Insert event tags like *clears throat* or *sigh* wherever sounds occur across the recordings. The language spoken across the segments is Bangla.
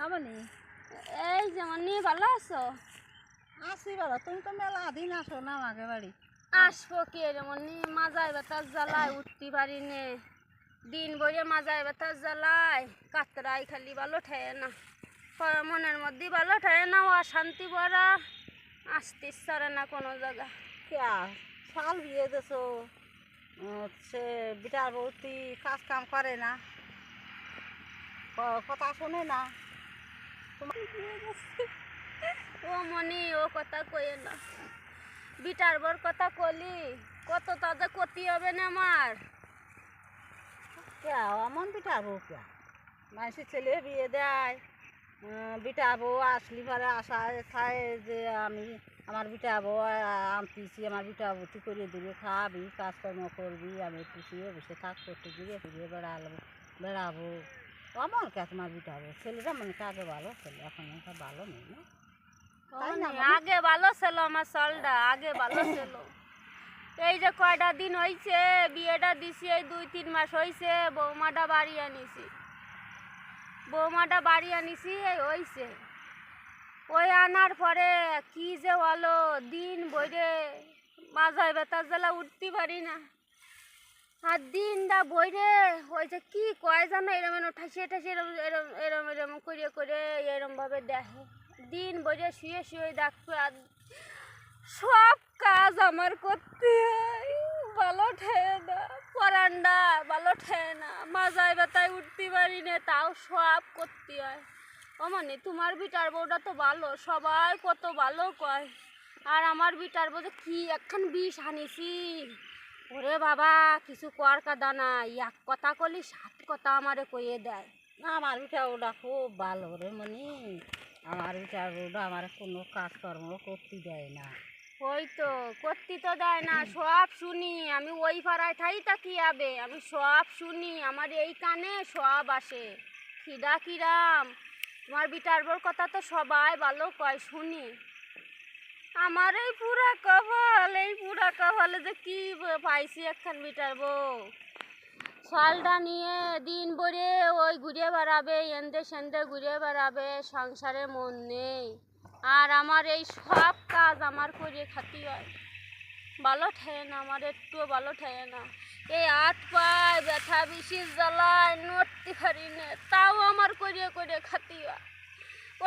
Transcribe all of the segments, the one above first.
খাবানি এই যেমন নিয়ে ভালো আছো? আসি বাবা তুমি তো মেলা দিন আসো না আমাকে বাড়ি। আসব কে যেমন নিয়ে মাজায় বেতার জ্বালায় উঠতে পারি নে। দিন ভরে মাজায় বেতার জ্বালায় কাতরাই খালি ভালো ঠেয়ে না। মনের মধ্যে ভালো ঠেয়ে না অশান্তি ভরা। আসতে ইচ্ছারে না কোনো জায়গা। কিয়া সাল বিয়ে দেছো। সে বিটার বৌতি কাজ কাম করে না। কথা শোনে না। ও মনি ও কথা কয়ে না। বিটার বর কথা কলি কত তাদের ক্ষতি হবে না আমার। কিয়া এমন বিটার বউ কিয়া মানুষের ছেলে বিয়ে দেয়। বিটা বউ আসলি পরে আশায় খায় যে আমি আমার বিটা বউ আনতেছি আমার বিটা তুই করে দিবি? খাবি কাজকর্ম করবি আমি একটু শুয়ে বসে কাজ করতে ফিরে বেড়াবো বেড়াবো। অমন কে তোমার বিটা বউ ছেলেটা মনে কাজে ভালো ছেলে? এখন এটা ভালো নেই না? মনি? আগে ভালো ছিল আমার চলটা আগে ভালো ছিল। এই যে কয়টা দিন হয়েছে বিয়েটা দিছি এই দুই তিন মাস হয়েছে বৌমাটা বাড়ি আনিছি। বৌমাটা বাড়ি আনিছি এই হয়েছে ওই আনার পরে কি যে হলো দিন বইরে মাজায় বেতার জ্বালা উঠতে পারি না। আর দিনটা বইরে ওই যে কি কয় জানো, এরম এরম, ঠাসিয়ে ঠাসিয়ে এরম এরম এরম এরম করে করে এরম ভাবে দেখে। দিন বইরে শুয়ে শুয়ে ডাকবে আর সব কাজ আমার করতে হয়। ভালো ঠেয়ে না পরান্ডা ভালো ঠেয়ে না। মাজায় ব্যথায় উঠতে পারি না, তাও সব করতে হয়। ও মানে তোমার বিটার বউটা তো ভালো, সবাই কত ভালো কয়। আর আমার বিটার বউ যে কি একখান বিষ আনিছি। ওরে বাবা, কিছু কর কাদা না এক কথা কলি, সাত কথা আমারে কইয়ে দেয়। না আমার বিটা ওটা খুব ভালো রে মনি। আমার বিটা ওটা আমার কোনো কাজকর্ম করতে দেয় না। ওই তো, করতে তো দেয় না, সব শুনি। আমি ওই পাড়ায় থাই তা কি হবে আমি সব শুনি, আমার এই কানে সব আসে। খিদা কিরাম। তোমার বিটার বোর কথা তো সবাই ভালো কয়, শুনি। আমার এই পুরা কপাল, এই পুরা কপালে যে কি পাইছি একখান বিটার বউ? শালটা নিয়ে দিন ভরে ওই ঘুরে বেড়াবে, এন্দে সেন্দে ঘুরে বেড়াবে, সংসারে মন নেই। আর আমার এই সব কাজ আমার করে খাতি হয়। ভালো ঠেয়ে না, আমার একটুও ভালো ঠেয়ে না। এই হাত পায় ব্যথা বেশি, জ্বালায় নড়তে পারি না, তাও আমার করে করে খাতি হয়।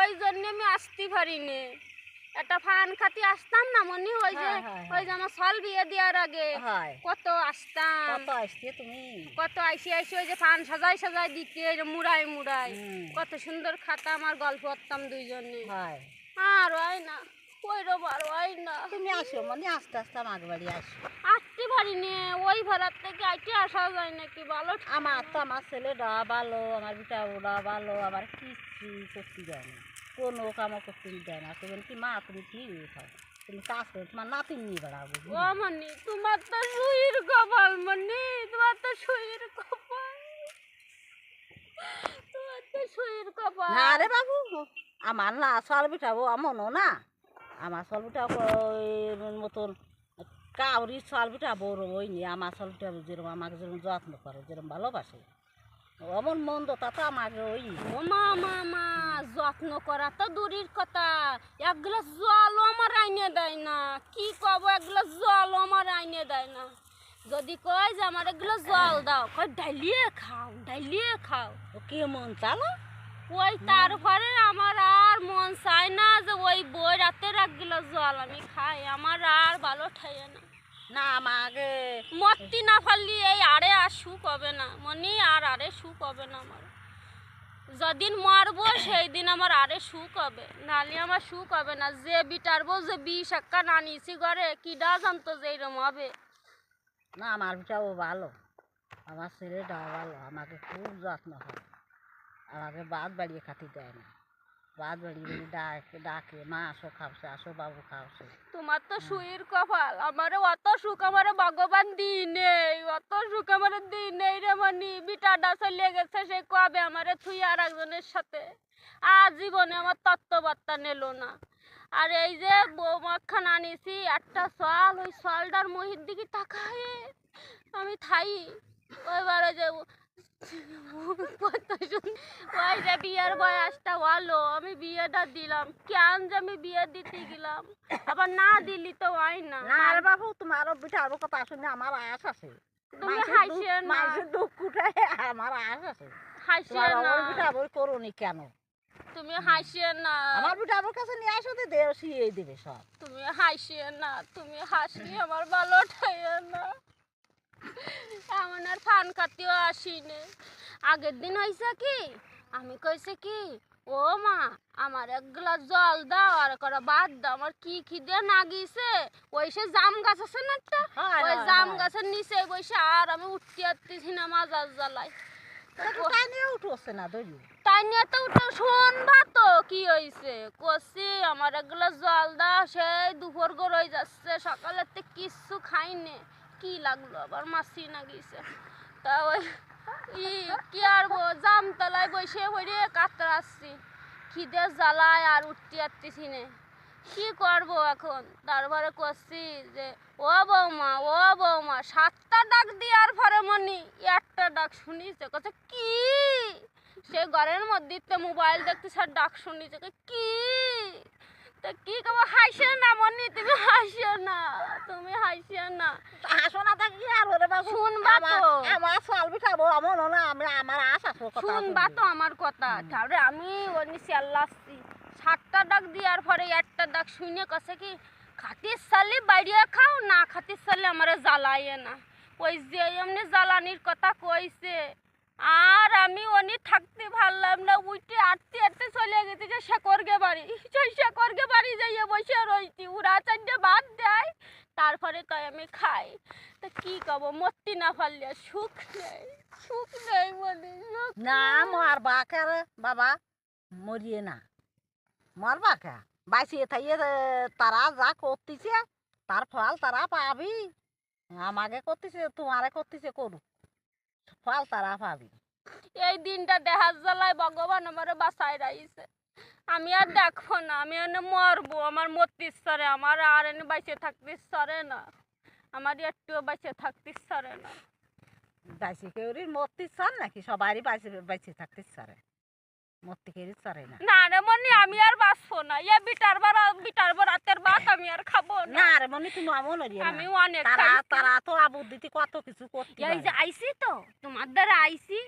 ওই জন্যে আমি আসতে পারি না। একটা ফান খাতি আসতাম না মনে ওই যে হ্যাঁ, হ্যাঁ, ওই যে আমার সল বিয়ে দেওয়ার আগে। কত আসতাম। কত আসছে তুমি? কত আইসি আইসি ওই যে ফান সাজাই সাজাই দিতে এই যে মুড়াই মুড়াই কত সুন্দর খাতাম আর গল্প করতাম দুইজনে। আর হয় না ওইরকম আর হয় না। তুমি আসো মানে আস্তে আস্তে আমার বাড়ি আসো। আসতে পারি নে ওই ভাড়ার থেকে আইতে আসা যায় নাকি ভালো আমার তো আমার ছেলেটা ভালো আমার বিটা ওটা ভালো আমার কিচ্ছু করতে দেয় না। কোনো কামও করতে দেয় না তুমি কি মা তুমি কি খাও তুমি কাজ করে তোমার নাতি নিয়ে বেড়াবো ও মনি তোমার তো সুইর কপাল মনি তোমার তো সুইর কপাল তোমার তো সুইর কপাল না রে বাবু আমার না সল বিটাবো এমনও না আমার সল বিটা মতন কাউরি সল বিটা বড় ওই নিয়ে আমার সল বিটা যেরকম আমাকে যেরকম যত্ন করে যেরকম ভালোবাসে অমন মন্দ তা তো আমাকে ওই ও মা মা মা যত্ন করা তো দূরের কথা। এক গ্লাস জল আমার আইনে দেয় না। কি কব এক গ্লাস জল আমার আইনে দেয় না। যদি কয় যে আমার এগুলো জল দাও কয় ডালিয়ে খাও ডালিয়ে খাও। ও কে মন চালো? ওই তারপরে আমার আর মন চায় না যে ওই বই রাতের এক গ্লাস জল আমি খাই। আমার আর ভালো ঠাইয়ে না। না আমাকে মত্তি না ফাললি এই আরে আর সুখ হবে না। মনি আর আরে সুখ হবে না আমার। যদিন মারবো সেই দিন আমার আরে সুখ হবে। নালি আমার সুখ হবে না। যে বিটারবো যে বিষ একটা নানিছি ঘরে কিডা জানতো যে এরম হবে? না আমার বিটাও ভালো। আমার ছেলেটাও ভালো। আমাকে খুব যত্ন হয় আমাকে বাদ বাড়িয়ে খাতি দেয় না। বাদ ডাকে ডাকে মা আসো খাওছে আসো বাবু খাওছে। তোমার তো সুইর কপাল। আমারে অত সুখ আমারে ভগবান দিই নেই। অত সুখ আমারে দিই নেই রে মানি বিটাটা চলে গেছে সে কবে আমারে থুই আর একজনের সাথে? আজীবনে আমার তত্ত্ববার্তা নিল না। আর এই যে বৌমাখান আনিছি একটা সল ওই সলটার মহির দিকে তাকায় আমি থাই। ওইবারে যে বিয়ের বয়সটা হলো আমি বিয়েটা দিলাম। কেন যে আমি বিয়ে দিতে গেলাম? আবার না দিলি তো হয় না। না রে বাবু তোমার বিটার কথা শুনে আমার আশ আছে। তুমি হাসিয়ে না। মানুষের দুঃখ উঠায় আমার আশ আছে। হাসিয়ে না। আমার বিটা বই করুনি কেন? তুমি হাসিয়ে না। আমার বিটা আমার কাছে নিয়ে আসো তো দেও দিবে সব। তুমি হাসিয়ে না। তুমি হাসলি আমার ভালো ঠাইয়ে না। এমন আর ফান কাতিও আসিনি। আগের দিন হয়েছে কি? আমি কইছে কি ও মা আমার এক গ্লাস জল দাও আর করা বাদ দাও আমার কি খিদে না গিয়েছে ওই সে জাম গাছ আছে না একটা? ওই জাম গাছের নিচে বসে আর আমি উঠতে আসতেছি না মাজার জ্বালাই তো উঠে শুনবা তো কি হয়েছে কষি আমার এক গ্লাস জল দাও সেই দুপুর গড়ই যাচ্ছে সকালের থেকে কিচ্ছু খাইনি। কি লাগল আবার মাসি না গিয়েছে তা ওই ই, কি আর জামতলায় বসে কাতরাচ্ছি খিদে জ্বালায় আর উঠতে কি করব এখন? তারপরে করছি যে, ও বৌমা ও বৌমা, সাতটা ডাক দেওয়ার পরে মনি। একটা ডাক শুনিছে কথা কি? সে ঘরের মধ্যে মোবাইল দেখতে স্যার ডাক শুনিছে কি? তা কি কব হাসে না মনি তুমি হাসে না তুমি হাসে না। হাসো না থাকি আর ওরে বাবু? শুনবা তো। আমার চাল পিঠাবো এমন না আমি আমার আশ কথা শুনবা তো আমার কথা। তাহলে আমি ওনি চেল্লাচ্ছি সাতটা ডাক দেওয়ার পরে একটা ডাক শুনে কাছে কি খাতির সালি বাইরে খাও না খাতির সালি আমারে জ্বালাইয়ে না। ওই যে এমনি জ্বালানির কথা কইছে। আর আমি উনি থাকতে পারলাম না উঠে আটতে আটতে চলে গেছে যে শেকরগে বাড়ি। সেই শেকরগে বাড়ি যাইয়ে বসে রইছি। উড়া চারটে ভাত দেয় তারপরে তাই আমি খাই। তা কি কব মরতে না পারলে সুখ নেই সুখ নেই বলে না। মার বাকে বাবা মরিয়ে না। মার বাকে বাইসিয়ে থাইয়ে তারা যা করতেছে তার ফল তারা পাবি। আমাকে করতেছে তোমারে করতেছে করুক। ফল তারা পাবি। এই দিনটা দেখার জ্বালায় ভগবান আমার বাসায় রাইছে। আমি আর দেখব না আমি এনে মরবো। আমার মরতে ইচ্ছারে আমার আর এনে বাইসে থাকতে ইচ্ছারে না। আমার একটুও বাইসে থাকতে ইচ্ছারে না। বাইসি কেউরির চান নাকি? সবারই বাইসে বাইসে থাকতে চারে মরতে কেউরি চারে না? না রে মনি আমি আর বাঁচবো না। ইয়ে বিটার বার বিটার বার রাতের ভাত আমি আর খাব না। না রে মনে তুমি আমন আমি অনেক তারা তারা তো কত কিছু করতে এই যে। আইসি তো তোমার দ্বারা আইসি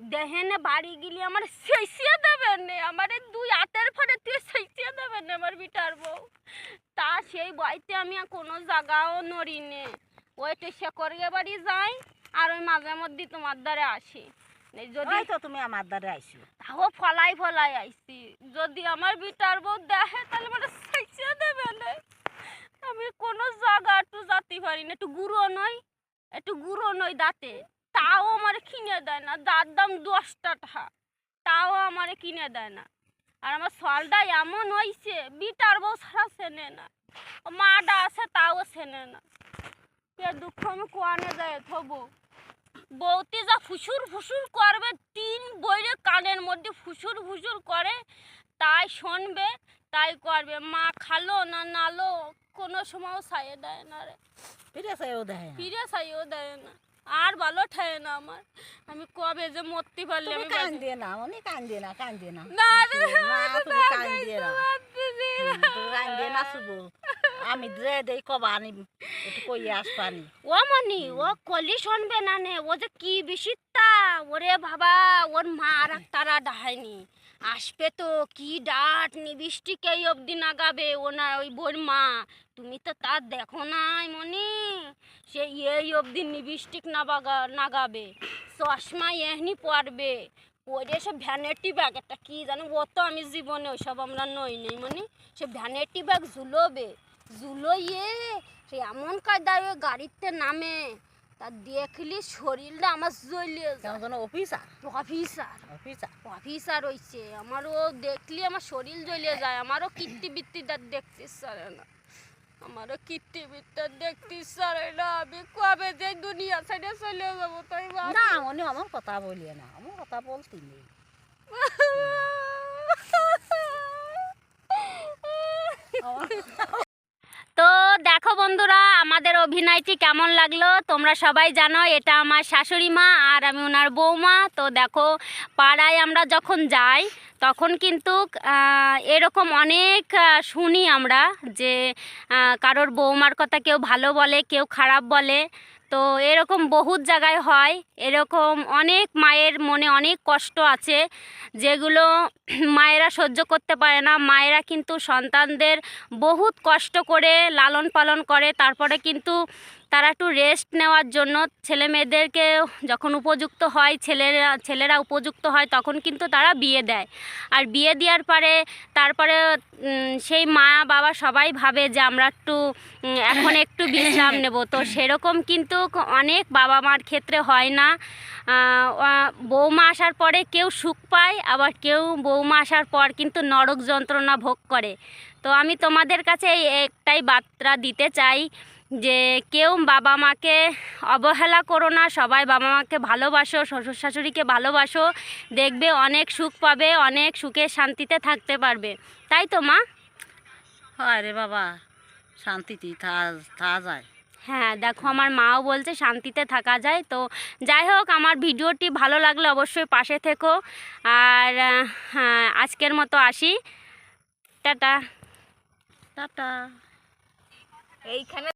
দেহেনে বাড়ি গেলে আমার সেইসিয়ে দেবেন নে আমার দুই হাতের ফলে তুই সেইসিয়ে দেবেন নে আমার বিটার বউ। তা সেই বয়তে আমি আর কোনো জায়গাও নড়ি নে ওইটা সে করগে বাড়ি যাই আর ওই মাঝে মধ্যে তোমার দ্বারা আসি। যদি তো তুমি আমার দ্বারে আইসো। তাও ফলাই ফলাই আইসি। যদি আমার বিটার বউ দেখে তাহলে আমার সেইসিয়ে দেবে নে। আমি কোনো জায়গা একটু যাতে পারি না একটু গুঁড়ো নই একটু গুঁড়ো নই দাঁতে। তাও আমার কিনে দেয় না। যার দাম দশটা টাকা তাও আমার কিনে দেয় না। আর আমার সলটা এমন হয়েছে বিটার বউ ছাড়া চেনে না। মাটা আছে তাও চেনে না। এ দুঃখ আমি কোয়ানে যায় থবো। বৌতি যা ফুসুর ফুসুর করবে তিন বইরে কানের মধ্যে ফুসুর ফুসুর করে তাই শুনবে তাই করবে। মা খালো না নালো কোনো সময়ও সাইয়ে দেয় না রে। ফিরে সেও দেয় ফিরে সাইও দেয় না। আর ভালো ঠায় না আমার। আমি কবে যে মরতে পারলে আমি কান বাঁচি- দিয়ে না উনি কান দিয়ে না কান দিয়ে না না তুমি না কান দিয়ে না। কাঁদতেছি। কান দিয়ে না শুবো আমি যে দেই কবা আনি একটু কইয়ে আসবানি। ও মনি ও কলি শুনবে না নে ও যে কি বিশিত্তা ওরে বাবা ওর মা আর তারা ডাহায়নি। আসবে তো, কি ডাট নিবিষ্টিকে অবধি নাগাবে ওনার ওই বোর মা তুমি তো তার দেখো নাই মনি, সে এই অবধি নিবিষ্টিক নাবাগা নাগাবে। চশমা এহনি পরবে। পরে সে ভ্যানেটি ব্যাগ, একটা কি জানো, ও তো আমি জীবনে ওইসব আমরা নই নেই মানে সে ভ্যানেটি ব্যাগ ঝুলোবে। ঝুলোইয়ে সে এমন কায়দায় গাড়িতে নামে। তা দেখলি শরীরটা আমার জ্বলিয়ে যায়। যেন অফিসার অফিসার অফিসার অফিসার হইছে। আমারও দেখলি আমার শরীর জ্বলিয়ে যায়। আমারও কীর্তি বৃত্তিটা দেখতে ইচ্ছারে না। আমারও কীর্তি বৃত্তি দেখতে ইচ্ছারে না। আমি কবে যে দুনিয়া ছেড়ে চলে যাব তাই। না উনি আমার কথা বলিয়ে না। আমার কথা বলতে নেই। *laughs* তো দেখো বন্ধুরা, আমাদের অভিনয়টি কেমন লাগল? তোমরা সবাই জানো, এটা আমার শাশুড়ি মা আর আমি ওনার বৌমা। তো দেখো, পাড়ায় আমরা যখন যাই, তখন কিন্তু এরকম অনেক শুনি আমরা যে কারোর বৌমার কথা কেউ ভালো বলে, কেউ খারাপ বলে। তো এরকম বহুত জায়গায় হয়। এরকম অনেক মায়ের মনে অনেক কষ্ট আছে, যেগুলো *clears throat* মায়েরা সহ্য করতে পারে না। মায়েরা কিন্তু সন্তানদের বহুত কষ্ট করে লালন পালন করে, তারপরে কিন্তু তারা একটু রেস্ট নেওয়ার জন্য ছেলে মেয়েদেরকে যখন উপযুক্ত হয়, ছেলেরা ছেলেরা উপযুক্ত হয় তখন কিন্তু তারা বিয়ে দেয়। আর বিয়ে দেওয়ার পরে, তারপরে সেই মা, বাবা সবাই ভাবে যে আমরা একটু এখন একটু বিশ্রাম নেব। তো সেরকম কিন্তু অনেক বাবা মার ক্ষেত্রে হয় না। বৌমা আসার পরে কেউ সুখ পায়, আবার কেউ বৌমা আসার পর কিন্তু নরক যন্ত্রণা ভোগ করে। তো আমি তোমাদের কাছে একটাই বার্তা দিতে চাই যে কেউ বাবা মাকে অবহেলা করো না সবাই বাবা মাকে ভালোবাসো শ্বশুর শাশুড়িকে ভালোবাসো দেখবে অনেক সুখ পাবে অনেক সুখে শান্তিতে থাকতে পারবে। তাই তো মা? আরে বাবা শান্তিতে থাকা যায় হ্যাঁ দেখো আমার মাও বলছে শান্তিতে থাকা যায়। তো যাই হোক আমার ভিডিওটি ভালো লাগলে অবশ্যই পাশে থেকো। আর হ্যাঁ আজকের মতো আসি। টাটা। টাটা। এইখানে